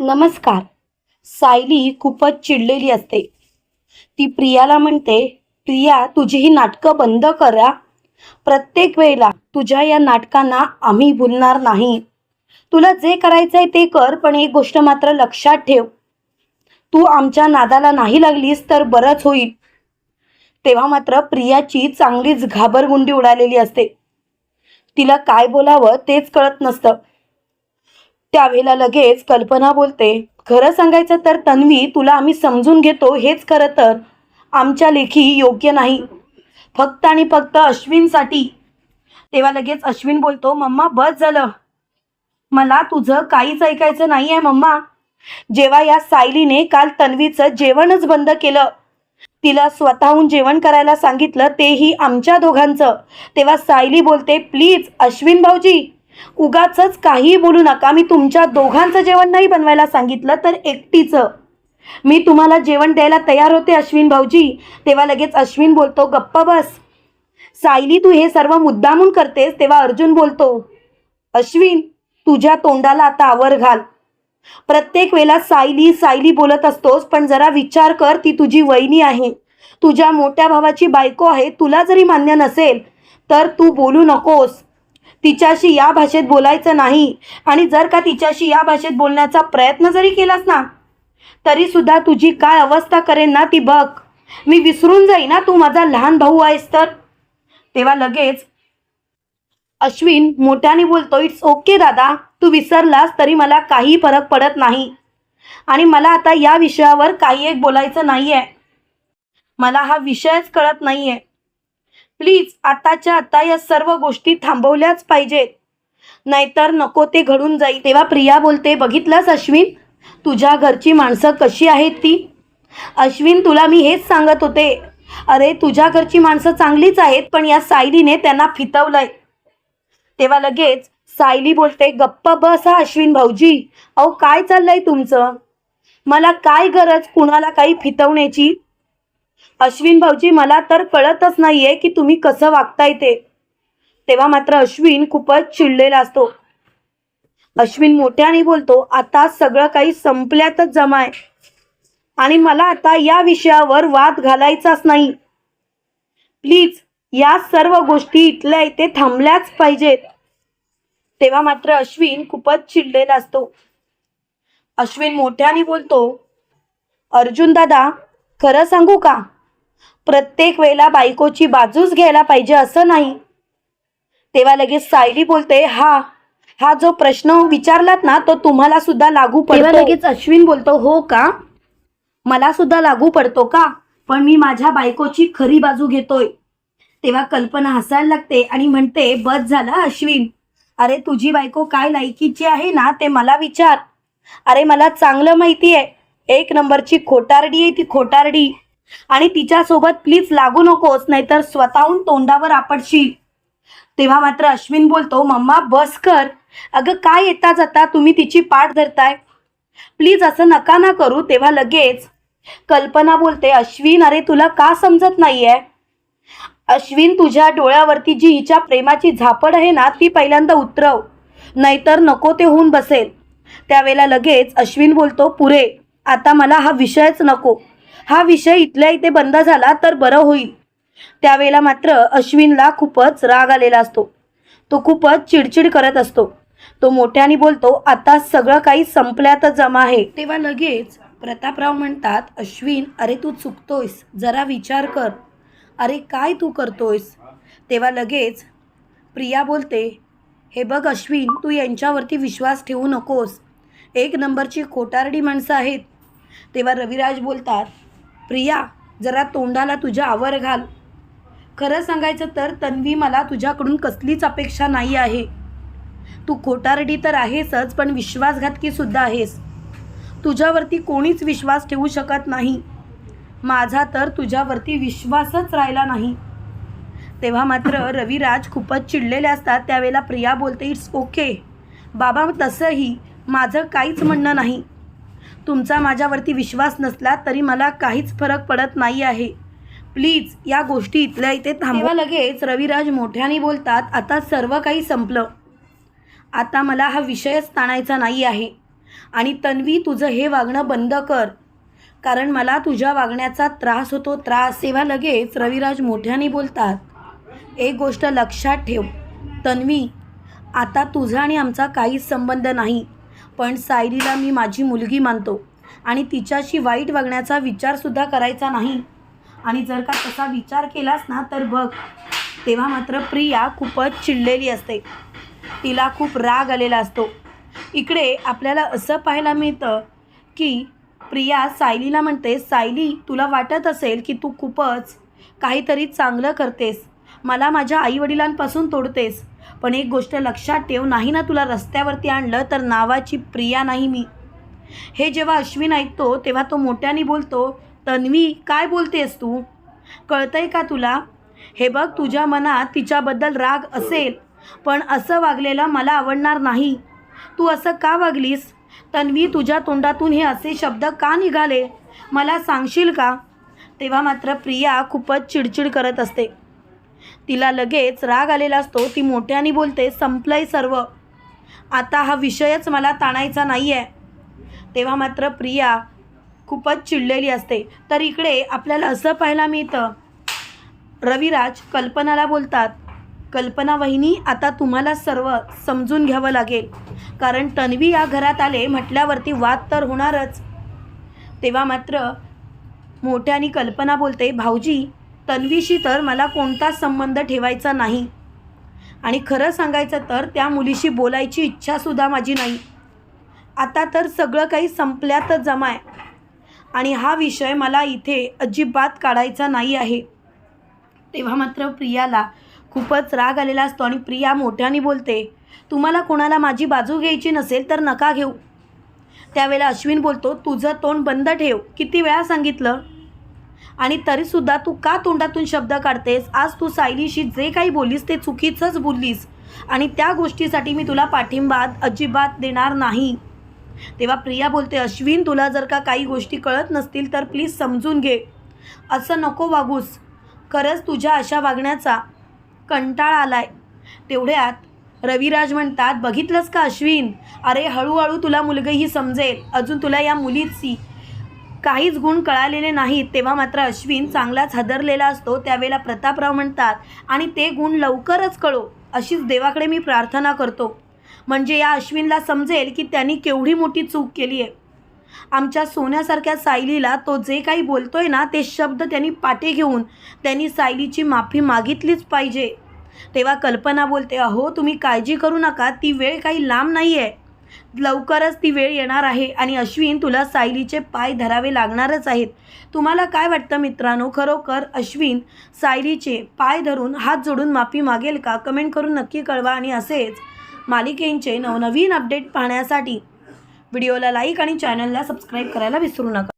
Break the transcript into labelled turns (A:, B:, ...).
A: नमस्कार. सायली खूपच चिडलेली असते. ती प्रियाला म्हणते प्रिया तुझी ही नाटकं बंद करा. प्रत्येक वेळेला तुझ्या या नाटकांना आम्ही भुलणार नाही. तुला जे करायचं आहे ते कर पण एक गोष्ट मात्र लक्षात ठेव. तू आमच्या नादाला नाही लागलीस तर बरंच होईल. तेव्हा मात्र प्रियाची चांगलीच घाबरगुंडी उडालेली असते. तिला काय बोलावं तेच कळत नसतं. त्यावेळेला लगेच कल्पना बोलते खरं सांगायचं तर तन्वी तुला आम्ही समजून घेतो हेच खरं तर. आमच्या लेखी योग्य नाही. फक्त आणि फक्त अश्विनसाठी. तेव्हा लगेच अश्विन बोलतो मम्मा बस झालं. मला तुझं काहीच ऐकायचं नाही आहे मम्मा. जेव्हा या सायलीने काल तन्वीचं जेवणच बंद केलं तिला स्वतःहून जेवण करायला सांगितलं तेही आमच्या दोघांचं. तेव्हा सायली बोलते प्लीज अश्विन भाऊजी उगाच काही बोलू नका. मी तुमच्या दोघांचं जेवण नाही बनवायला सांगितलं तर एकटीचं. मी तुम्हाला जेवण द्यायला तयार होते अश्विन भाऊजी. तेव्हा लगेच अश्विन बोलतो गप्पा बस. सायली तू हे सर्व मुद्दामून करतेस तेव्हा अर्जुन बोलतो अश्विन तुझ्या तोंडाला आता आवर घाल. प्रत्येक वेळेला सायली सायली बोलत असतोस पण जरा विचार कर ती तुझी वहिनी आहे. तुझ्या मोठ्या भावाची बायको आहे तुला जरी मान्य नसेल तर तू बोलू नकोस. तिच्याशी या भाषेत बोलायचं नाही. आणि जर का तिच्याशी या भाषेत बोलण्याचा प्रयत्न जरी केलास ना तरी सुद्धा तुझी काय अवस्था करेन ना ती बघ. मी विसरून जाई ना तू माझा लहान भाऊ आहेस तर. तेव्हा लगेच अश्विन मोठ्याने बोलतो इट्स ओके दादा. तू विसरलास तरी मला काही फरक पडत नाही. आणि मला आता या विषयावर काही एक बोलायचं नाही आहे मला हा विषयच कळत नाही आहे प्लीज आताच्या आता या सर्व गोष्टी थांबवल्याच पाहिजेत. नाहीतर नको ते घडून जाईल. तेव्हा प्रिया बोलते बघितलंस अश्विन? तुझ्या घरची माणसं कशी आहेत ती? अश्विन तुला मी हेच सांगत होते. अरे तुझ्या घरची माणसं चांगलीच आहेत पण या सायलीने त्यांना फितवलंय. तेव्हा लगेच सायली बोलते गप्प बस हा अश्विन भाऊजी. अहो काय चाललंय तुमचं? मला काय गरज कुणाला काही फितवण्याची? अश्विन भाऊजी मला तर कळतच नाहीये की तुम्ही कसं वागताय ते. तेव्हा मात्र अश्विन खूपच चिडलेला असतो. अश्विन मोठ्याने बोलतो आता सगळं काही संपल्यातच जमा आहे आणि मला आता या विषयावर वाद घालायचाच नाही. प्लीज या सर्व गोष्टी इथल्या इथे थांबल्याच पाहिजेत. तेव्हा मात्र अश्विन खूपच चिडलेला असतो. अश्विन मोठ्याने बोलतो अर्जुन दादा खरं सांगू का? प्रत्येक वेळेला बायकोची बाजूच घ्यायला पाहिजे असं नाही. तेव्हा लगेच सायली बोलते हा हा जो प्रश्न विचारलात ना तो तुम्हाला सुद्धा लागू पडतो. लगेच अश्विन बोलतो हो का? मला सुद्धा लागू पडतो का? पण मी माझ्या बायकोची खरी बाजू घेतोय. तेव्हा कल्पना हसायला लागते आणि म्हणते बस झाला अश्विन. अरे तुझी बायको काय लायकीची आहे ना ते मला विचार. अरे मला चांगलं माहिती आहे एक नंबरची खोटारडी आहे ती खोटारडी. आणि तिच्यासोबत प्लीज लागू नकोस नाहीतर स्वतःहून तोंडावर आपटशील तेव्हा मात्र अश्विन बोलतो मम्मा बस कर. अगं काय येता जाता? तुम्ही तिची पाठ धरताय. प्लीज असं नका ना करू तेव्हा लगेच कल्पना बोलते अश्विन अरे तुला का समजत नाहीये? अश्विन तुझ्या डोळ्यावरती जी हिच्या प्रेमाची झापड आहे ना ती पहिल्यांदा उतरव नाहीतर नको ते होऊन बसेल. त्यावेळेला लगेच अश्विन बोलतो पुरे आता मला हा विषयच नको. हा विषय इथल्या इथे बंद झाला तर बरं होईल. त्यावेळेला मात्र अश्विनला खूपच राग आलेला असतो. तो खूपच चिडचिड करत असतो. तो मोठ्याने बोलतो आता सगळं काही संपल्यातच जमा आहे. तेव्हा लगेच प्रतापराव म्हणतात अश्विन अरे तू चुकतोयस जरा विचार कर. अरे काय तू करतोयस? तेव्हा लगेच प्रिया बोलते हे बघ अश्विन तू यांच्यावरती विश्वास ठेवू नकोस. एक नंबरची खोटारडी माणसं आहेत. तेव्हा रविराज बोलतात प्रिया जरा तोंडाला तुझ्या आवर घाल. खरं सांगायचं तर तन्वी मला तुझ्याकडून कसलीच अपेक्षा नाही आहे. तू खोटारडी तर आहेसच पण विश्वासघातकीसुद्धा आहेस. तुझ्यावरती कोणीच विश्वास ठेवू शकत नाही. माझा तर तुझ्यावरती विश्वासच राहिला नाही. तेव्हा मात्र रविराज खूपच चिडलेले असतात. त्यावेळेला प्रिया बोलते इट्स ओके बाबा तसंही. माझं काहीच म्हणणं नाही. तुमचा माझ्यावरती विश्वास नसला तरी मला काहीच फरक पडत नाही आहे. प्लीज या गोष्टी इथल्या इथे थांबवा. लगेच रविराज मोठ्याने बोलतात आता सर्व काही संपलं. आता मला हा विषयच ताणायचा नाही आहे. आणि तन्वी तुझं हे वागणं बंद कर. कारण मला तुझ्या वागण्याचा त्रास होतो त्रास. तेव्हा लगेच रविराज मोठ्याने बोलतात एक गोष्ट लक्षात ठेव. तन्वी आता तुझा आणि आमचा काहीच संबंध नाही. पण सायलीला मी माझी मुलगी मानतो. आणि तिच्याशी वाईट वागण्याचा विचारसुद्धा करायचा नाही. आणि जर का तसा विचार केलास ना तर बघ तेव्हा मात्र प्रिया खूपच चिडलेली असते. तिला खूप राग आलेला असतो. इकडे आपल्याला असं पाहायला मिळतं की प्रिया सायलीला म्हणते सायली तुला वाटत असेल की तू खूपच काहीतरी चांगलं करतेस. मला माझ्या आईवडिलांपासून तोडतेस. पण एक गोष्ट लक्षात ठेव नाही ना तुला रस्त्यावरती आणलं तर नावाची प्रिया नाही मी. हे जेव्हा अश्विन ऐकतो तेव्हा तो मोठ्याने बोलतो तन्वी काय बोलतेस तू? कळतंय का तुला? हे बघ तुझ्या मनात तिच्याबद्दल राग असेल पण असं वागलेलं मला आवडणार नाही. तू असं का वागलीस? तन्वी तुझ्या तोंडातून हे असे शब्द का निघाले? मला सांगशील का? तेव्हा मात्र प्रिया खूपच चिडचिड करत असते. तिला लगेच राग आलेला असतो ती मोठ्याने बोलते संपलंय सर्व. आता हा विषयच मला ताणायचा नाही आहे तेव्हा मात्र प्रिया खूपच चिडलेली असते. तर इकडे आपल्याला असं पाहायला मिळतं. रविराज कल्पनाला बोलतात कल्पना वहिनी आता तुम्हाला सर्व समजून घ्यावं लागेल. कारण तन्वी या घरात आले म्हटल्यावरती वाद तर होणारच. तेव्हा मात्र मोठ्याने कल्पना बोलते भाऊजी तन्वीशी तर मला कोणताच संबंध ठेवायचा नाही. आणि खरं सांगायचं तर त्या मुलीशी बोलायची इच्छासुद्धा माझी नाही. आता तर सगळं काही संपल्यातच जमाय. आणि हा विषय मला इथे अजिबात काढायचा नाही आहे. तेव्हा मात्र प्रियाला खूपच राग आलेला असतो आणि प्रिया मोठ्याने बोलते तुम्हाला कोणाला माझी बाजू घ्यायची नसेल तर नका घेऊ. त्यावेळेला अश्विन बोलतो तुझं तोंड बंद ठेव. किती वेळा सांगितलं? आणि तरीसुद्धा तू का तोंडातून शब्द काढतेस? आज तू सायलीशी जे काही बोललीस ते चुकीचंच बोललीस. आणि त्या गोष्टीसाठी मी तुला पाठिंबा अजिबात देणार नाही. तेव्हा प्रिया बोलते अश्विन तुला जर का काही गोष्टी कळत नसतील तर प्लीज समजून घे. असं नको वागूस. खरंच तुझ्या अशा वागण्याचा कंटाळा आलाय. तेवढ्यात रविराज म्हणतात बघितलंस का अश्विन? अरे हळूहळू तुला मुलगीही समजेल. अजून तुला या मुलीची काहीच गुण कळालेले नाहीत तेव्हा मात्र अश्विन चांगलाच हादरलेला असतो त्यावेळेला प्रतापराव म्हणतात आणि ते गुण लवकरच कळो अशीच देवाकडे मी प्रार्थना करतो. म्हणजे या अश्विनला समजेल की त्यांनी केवढी मोठी चूक केली आहे. आमच्या सोन्यासारख्या सायलीला तो जे काही बोलतोय ना ते शब्द त्यांनी पाटे घेऊन त्यांनी सायलीची माफी मागितलीच पाहिजे. तेव्हा कल्पना बोलते अहो तुम्ही काळजी करू नका ती वेळ काही लांब नाही आहे लवकरच ती वेळ येणार आहे आणि अश्विन तुला सायलीचे पाय धरावे लागणारच आहेत. तुम्हाला काय वाटतं मित्रांनो? खरोखर अश्विन सायलीचे पाय धरून हात जोडून माफी मागेल का? कमेंट करून नक्की कळवा आणि असेच मालिकेंचे नवनवीन अपडेट पाहण्यासाठी व्हिडिओला लाईक आणि चॅनलला सबस्क्राईब करायला विसरू नका.